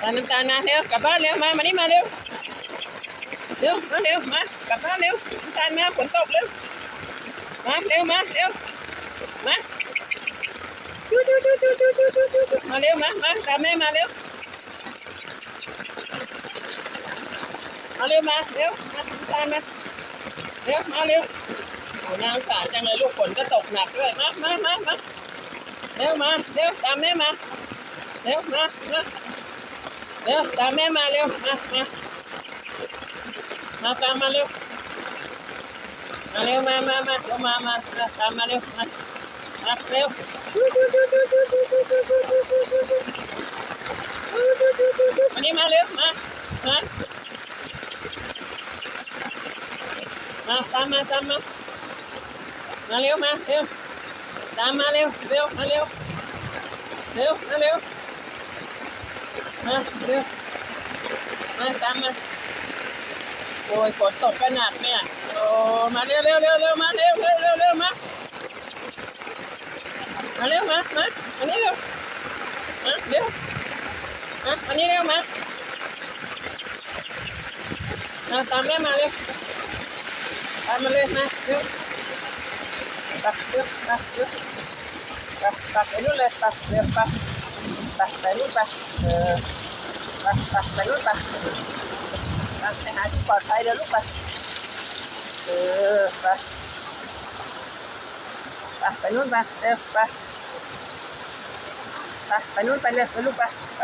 ตาน้ำตาลมาเร็วกลับบ้านเร็วมามานี่มาเร็วเร็วมาเร็วมากลับบ้านเร็วน้ำตาลมาฝนตกเร็วมาเร็วมาเร็วมาจูจูจูจูจูจูจูดูมาเร็วมามาตามแม่มาเร็วมาเร็วมาเร็วมาน้ำตาลมาเร็วมาเร็วโอ้น้ำตาลจังเลยลูกฝนก็ตกหนักด้วยมามามามาเร็วมาเร็วตามแม่มาเร็วมามา เร็วตามแม่มาเร็ว มามามาตามมาเร็ว มาเร็วมามามาลงมามามาตามมาเร็ว มามาเร็วมานี่มาเร็ว มา มา มาตามมาตามมา มาเร็วมาเร็ว ตามมาเร็ว เร็ว มาเร็ว เร็ว มาเร็ว มาเร็วมาตามมาโอ้ยฝนตกก็หนักเนี่ยโอ้มาเร็วเร็วเร็วเร็วมาเร็วเร็วเร็วเร็วมามาเร็วมามาอันนี้เร็วมาเร็วมาอันนี้เร็วมามาตามแม่มาเร็วตามมาเลยมาเร็วตักเร็วตักเร็วตักตักไปนู่นเลยตักเร็วตักไปไปนู่นไปเออ ไปไปลูกไปไปไปหาที่ปลอดภัยเดี๋ยวลูกไปเออไปไปไปนู่นไปเร็วไปไปไปนู่นไปเร็วไปลูกไปไป